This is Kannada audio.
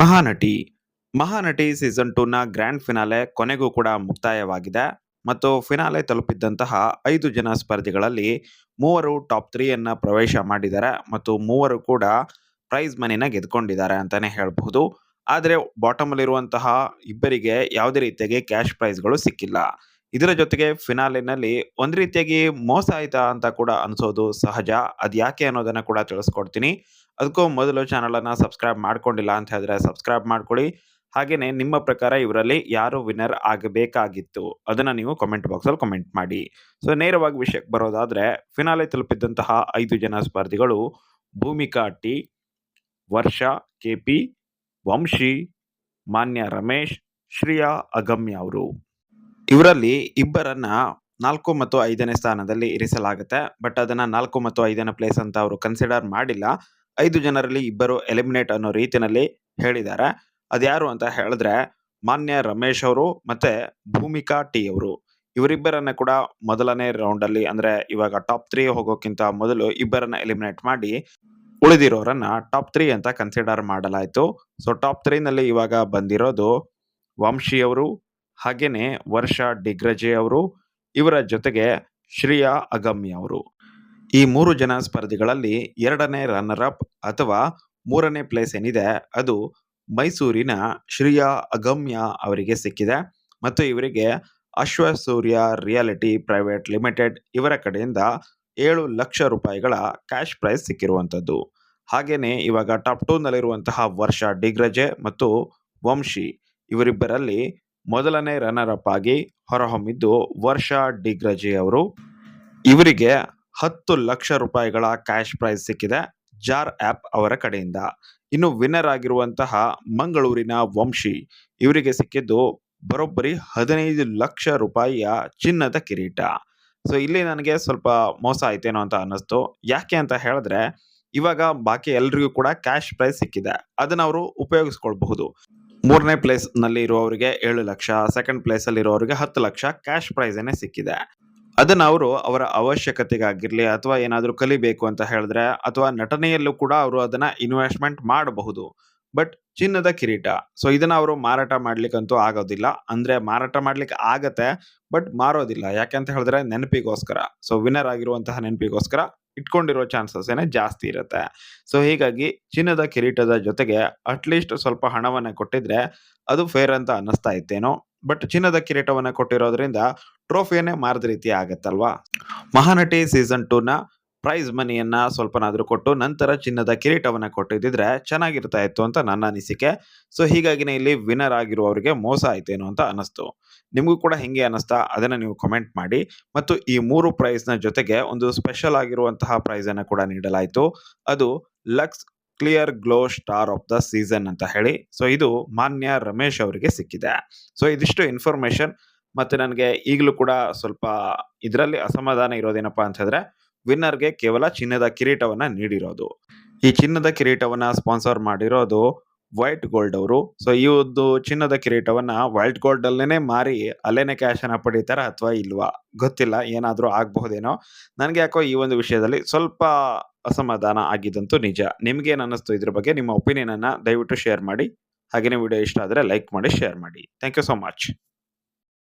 ಮಹಾನಟಿ. ಮಹಾನಟಿ ಸೀಸನ್ ಟೂನ ಗ್ರ್ಯಾಂಡ್ ಫಿನಾಲೆ ಕೊನೆಗೂ ಕೂಡ ಮುಕ್ತಾಯವಾಗಿದೆ. ಮತ್ತು ಫಿನಾಲೆ ತಲುಪಿದ್ದಂತಹ ಐದು ಜನ ಸ್ಪರ್ಧಿಗಳಲ್ಲಿ ಮೂವರು ಟಾಪ್ ತ್ರೀಯನ್ನು ಪ್ರವೇಶ ಮಾಡಿದ್ದಾರೆ. ಮತ್ತು ಮೂವರು ಕೂಡ ಪ್ರೈಸ್ ಮನಿನ ಗೆದ್ಕೊಂಡಿದ್ದಾರೆ ಅಂತಾನೆ ಹೇಳಬಹುದು. ಆದರೆ ಬಾಟಮಲ್ಲಿರುವಂತಹ ಇಬ್ಬರಿಗೆ ಯಾವುದೇ ರೀತಿಯಾಗಿ ಕ್ಯಾಶ್ ಪ್ರೈಸ್ಗಳು ಸಿಕ್ಕಿಲ್ಲ. ಇದರ ಜೊತೆಗೆ ಫಿನಾಲಿನಲ್ಲಿ ಒಂದು ರೀತಿಯಾಗಿ ಮೋಸ ಆಯ್ತಾ ಅಂತ ಕೂಡ ಅನ್ಸೋದು ಸಹಜ. ಅದ್ ಯಾಕೆ ಅನ್ನೋದನ್ನ ಕೂಡ ತಿಳಿಸ್ಕೊಡ್ತೀನಿ. ಅದಕ್ಕೂ ಮೊದಲು ಚಾನಲನ್ನು ಸಬ್ಸ್ಕ್ರೈಬ್ ಮಾಡ್ಕೊಂಡಿಲ್ಲ ಅಂತ ಹೇಳಿದ್ರೆ ಸಬ್ಸ್ಕ್ರೈಬ್ ಮಾಡ್ಕೊಳ್ಳಿ. ಹಾಗೆಯೇ ನಿಮ್ಮ ಪ್ರಕಾರ ಇವರಲ್ಲಿ ಯಾರು ವಿನ್ನರ್ ಆಗಬೇಕಾಗಿತ್ತು? ಅದನ್ನ ನೀವು ಕಮೆಂಟ್ ಬಾಕ್ಸ್ ಅಲ್ಲಿ ಕಮೆಂಟ್ ಮಾಡಿ. ಸೊ ನೇರವಾಗಿ ವಿಷಯಕ್ಕೆ ಬರೋದಾದ್ರೆ ಫಿನಾಲೆ ತಲುಪಿದ್ದಂತಹ ಐದು ಜನ ಸ್ಪರ್ಧಿಗಳು ಭೂಮಿಕಾ ಟಿ ವರ್ಷ ಕೆಪಿ ವಂಶಿ, ಮಾನ್ಯ ರಮೇಶ್, ಶ್ರೇಯಾ, ಅಗಮ್ಯ ಅವರು. ಇವರಲ್ಲಿ ಇಬ್ಬರನ್ನ ನಾಲ್ಕು ಮತ್ತು ಐದನೇ ಸ್ಥಾನದಲ್ಲಿ ಇರಿಸಲಾಗುತ್ತೆ. ಬಟ್ ಅದನ್ನ ನಾಲ್ಕು ಮತ್ತು ಐದನೇ ಪ್ಲೇಸ್ ಅಂತ ಅವರು ಕನ್ಸಿಡರ್ ಮಾಡಿಲ್ಲ. ಐದು ಜನರಲ್ಲಿ ಇಬ್ಬರು ಎಲಿಮಿನೇಟ್ ಅನ್ನೋ ರೀತಿಯಲ್ಲಿ ಹೇಳಿದ್ದಾರೆ. ಅದ್ಯಾರು ಅಂತ ಹೇಳಿದ್ರೆ ಮಾನ್ಯ ರಮೇಶ್ ಅವರು ಮತ್ತೆ ಭೂಮಿಕಾ ಟಿ ಅವರು. ಇವರಿಬ್ಬರನ್ನ ಕೂಡ ಮೊದಲನೇ ರೌಂಡ್ ಅಲ್ಲಿ ಅಂದ್ರೆ ಇವಾಗ ಟಾಪ್ ತ್ರೀ ಹೋಗೋಕ್ಕಿಂತ ಮೊದಲು ಇಬ್ಬರನ್ನ ಎಲಿಮಿನೇಟ್ ಮಾಡಿ ಉಳಿದಿರೋರನ್ನ ಟಾಪ್ ತ್ರೀ ಅಂತ ಕನ್ಸಿಡರ್ ಮಾಡಲಾಯಿತು. ಸೊ ಟಾಪ್ ತ್ರೀನಲ್ಲಿ ಇವಾಗ ಬಂದಿರೋದು ವಂಶಿ ಅವರು ಹಾಗೇನೆ ವರ್ಷ ಡಿಗ್ರಜೆ ಅವರು, ಇವರ ಜೊತೆಗೆ ಶ್ರೇಯಾ ಅಗಮ್ಯ ಅವರು. ಈ ಮೂರು ಜನ ಸ್ಪರ್ಧಿಗಳಲ್ಲಿ ಎರಡನೇ ರನ್ನರ್ ಅಪ್ ಅಥವಾ ಮೂರನೇ ಪ್ಲೇಸ್ ಏನಿದೆ, ಅದು ಮೈಸೂರಿನ ಶ್ರೇಯಾ ಅಗಮ್ಯ ಅವರಿಗೆ ಸಿಕ್ಕಿದೆ. ಮತ್ತು ಇವರಿಗೆ ಅಶ್ವ ಸೂರ್ಯ ರಿಯಾಲಿಟಿ ಪ್ರೈವೇಟ್ ಲಿಮಿಟೆಡ್ ಇವರ ಕಡೆಯಿಂದ ಏಳು ಲಕ್ಷ ರೂಪಾಯಿಗಳ ಕ್ಯಾಶ್ ಪ್ರೈಸ್ ಸಿಕ್ಕಿರುವಂಥದ್ದು. ಹಾಗೆಯೇ ಇವಾಗ ಟಾಪ್ ಟೂನಲ್ಲಿರುವಂತಹ ವರ್ಷ ಡಿಗ್ರಜೆ ಮತ್ತು ವಂಶಿ ಇವರಿಬ್ಬರಲ್ಲಿ ಮೊದಲನೇ ರನ್ನರ್ ಅಪ್ ಆಗಿ ಹೊರಹೊಮ್ಮಿದ್ದು ವರ್ಷಾ ಡಿಗ್ರಜಿ ಅವರು. ಇವರಿಗೆ ಹತ್ತು ಲಕ್ಷ ರೂಪಾಯಿಗಳ ಕ್ಯಾಶ್ ಪ್ರೈಸ್ ಸಿಕ್ಕಿದೆ ಜಾರ್ ಆಪ್ ಅವರ ಕಡೆಯಿಂದ. ಇನ್ನು ವಿನ್ನರ್ ಆಗಿರುವಂತಹ ಮಂಗಳೂರಿನ ವಂಶಿ ಇವರಿಗೆ ಸಿಕ್ಕಿದ್ದು ಬರೋಬ್ಬರಿ ಹದಿನೈದು ಲಕ್ಷ ರೂಪಾಯಿಯ ಚಿನ್ನದ ಕಿರೀಟ. ಸೊ ಇಲ್ಲಿ ನನಗೆ ಸ್ವಲ್ಪ ಮೋಸ ಆಯ್ತೇನೋ ಅಂತ ಅನ್ನಿಸ್ತು. ಯಾಕೆ ಅಂತ ಹೇಳಿದ್ರೆ, ಇವಾಗ ಬಾಕಿ ಎಲ್ರಿಗೂ ಕೂಡ ಕ್ಯಾಶ್ ಪ್ರೈಸ್ ಸಿಕ್ಕಿದೆ. ಅದನ್ನ ಅವರು ಉಪಯೋಗಿಸ್ಕೊಳ್ಬಹುದು. ಮೂರನೇ ಪ್ಲೇಸ್ನಲ್ಲಿ ಇರುವವರಿಗೆ ಏಳು ಲಕ್ಷ ಸೆಕೆಂಡ್ ಪ್ಲೇಸ್ ಅಲ್ಲಿ ಇರುವವರಿಗೆ ಹತ್ತು ಲಕ್ಷ ಕ್ಯಾಶ್ ಪ್ರೈಸ್ ಏನೇ ಸಿಕ್ಕಿದೆ. ಅದನ್ನ ಅವರು ಅವರ ಅವಶ್ಯಕತೆಗಾಗಿರ್ಲಿ ಅಥವಾ ಏನಾದರೂ ಕಲಿಬೇಕು ಅಂತ ಹೇಳಿದ್ರೆ ಅಥವಾ ನಟನೆಯಲ್ಲೂ ಕೂಡ ಅವರು ಅದನ್ನ ಇನ್ವೆಸ್ಟ್ಮೆಂಟ್ ಮಾಡಬಹುದು. ಬಟ್ ಚಿನ್ನದ ಕಿರೀಟ. ಸೊ ಇದನ್ನ ಅವರು ಮಾರಾಟ ಮಾಡ್ಲಿಕ್ಕಂತೂ ಆಗೋದಿಲ್ಲ. ಅಂದ್ರೆ ಮಾರಾಟ ಮಾಡ್ಲಿಕ್ಕೆ ಆಗತ್ತೆ ಬಟ್ ಮಾರೋದಿಲ್ಲ. ಯಾಕೆ ಅಂತ ಹೇಳಿದ್ರೆ ನೆನಪಿಗೋಸ್ಕರ. ಸೊ ವಿನ್ನರ್ ಆಗಿರುವಂತಹ ನೆನಪಿಗೋಸ್ಕರ ಇಟ್ಕೊಂಡಿರೋ ಚಾನ್ಸಸ್ ಏನೇ ಜಾಸ್ತಿ ಇರುತ್ತೆ. ಸೊ ಹೀಗಾಗಿ ಚಿನ್ನದ ಕಿರೀಟದ ಜೊತೆಗೆ ಅಟ್ಲೀಸ್ಟ್ ಸ್ವಲ್ಪ ಹಣವನ್ನು ಕೊಟ್ಟಿದ್ರೆ ಅದು ಫೇರ್ ಅಂತ ಅನ್ನಿಸ್ತಾ ಇತ್ತೇನೋ. ಬಟ್ ಚಿನ್ನದ ಕಿರೀಟವನ್ನು ಕೊಟ್ಟಿರೋದ್ರಿಂದ ಟ್ರೋಫಿಯನ್ನೇ ಮಾರದ ರೀತಿ ಆಗತ್ತಲ್ವಾ? ಮಹಾನಟಿ ಸೀಸನ್ ಟೂನ ಪ್ರೈಸ್ ಮನಿಯನ್ನ ಸ್ವಲ್ಪನಾದರೂ ಕೊಟ್ಟು ನಂತರ ಚಿನ್ನದ ಕಿರೀಟವನ್ನ ಕೊಟ್ಟಿದ್ದಿದ್ರೆ ಚೆನ್ನಾಗಿರ್ತಾ ಇತ್ತು ಅಂತ ನನ್ನ ಅನಿಸಿಕೆ. ಸೊ ಹೀಗಾಗಿನೇ ಇಲ್ಲಿ ವಿನ್ನರ್ ಆಗಿರುವವರಿಗೆ ಮೋಸ ಆಯ್ತೇನೋ ಅಂತ ಅನಿಸ್ತು ನಿಮಗೂ ಕೂಡ ಹೆಂಗೆ ಅನಿಸ್ತಾ ಅದನ್ನ ನೀವು ಕಮೆಂಟ್ ಮಾಡಿ. ಮತ್ತು ಈ ಮೂರು ಪ್ರೈಸ್ನ ಜೊತೆಗೆ ಒಂದು ಸ್ಪೆಷಲ್ ಆಗಿರುವಂತಹ ಪ್ರೈಸ್ ಅನ್ನ ಕೂಡ ನೀಡಲಾಯಿತು. ಅದು Lux clear glow star of the season ಅಂತ ಹೇಳಿ. ಸೊ ಇದು ಮಾನ್ಯ ರಮೇಶ್ ಅವರಿಗೆ ಸಿಕ್ಕಿದೆ. ಸೊ ಇದಿಷ್ಟು ಇನ್ಫಾರ್ಮೇಷನ್ ಮತ್ತೆ ನನಗೆ ಈಗಲೂ ಕೂಡ ಸ್ವಲ್ಪ ಇದರಲ್ಲಿ ಅಸಮಾಧಾನ ಇರೋದೇನಪ್ಪ ಅಂತಂದರೆ ವಿನ್ನರ್ಗೆ ಕೇವಲ ಚಿನ್ನದ ಕಿರೀಟವನ್ನ ನೀಡಿರೋದು. ಈ ಚಿನ್ನದ ಕಿರೀಟವನ್ನ ಸ್ಪಾನ್ಸರ್ ಮಾಡಿರೋದು ವೈಟ್ ಗೋಲ್ಡ್ ಅವರು. ಸೊ ಈ ಒಂದು ಚಿನ್ನದ ಕಿರೀಟವನ್ನ ವೈಟ್ ಗೋಲ್ಡ್ ಅಲ್ಲೇನೆ ಮಾರಿ ಅಲ್ಲೇನೆ ಕ್ಯಾಶ್ ಅನ್ನ ಪಡಿತಾರ ಅಥವಾ ಇಲ್ವಾ? ಗೊತ್ತಿಲ್ಲ, ಏನಾದರೂ ಆಗಬಹುದೇನೋ. ನನಗೆ ಯಾಕೋ ಈ ಒಂದು ವಿಷಯದಲ್ಲಿ ಸ್ವಲ್ಪ ಅಸಮಾಧಾನ ಆಗಿದ್ದಂತೂ ನಿಜ. ನಿಮ್ಗೇನು ಅನ್ನಿಸ್ತು ಇದ್ರ ಬಗ್ಗೆ ನಿಮ್ಮ ಒಪಿನಿಯನ್ ಅನ್ನ ದಯವಿಟ್ಟು ಶೇರ್ ಮಾಡಿ. ಹಾಗೇನೇ ವಿಡಿಯೋ ಇಷ್ಟ ಆದರೆ ಲೈಕ್ ಮಾಡಿ ಶೇರ್ ಮಾಡಿ. Thank you so much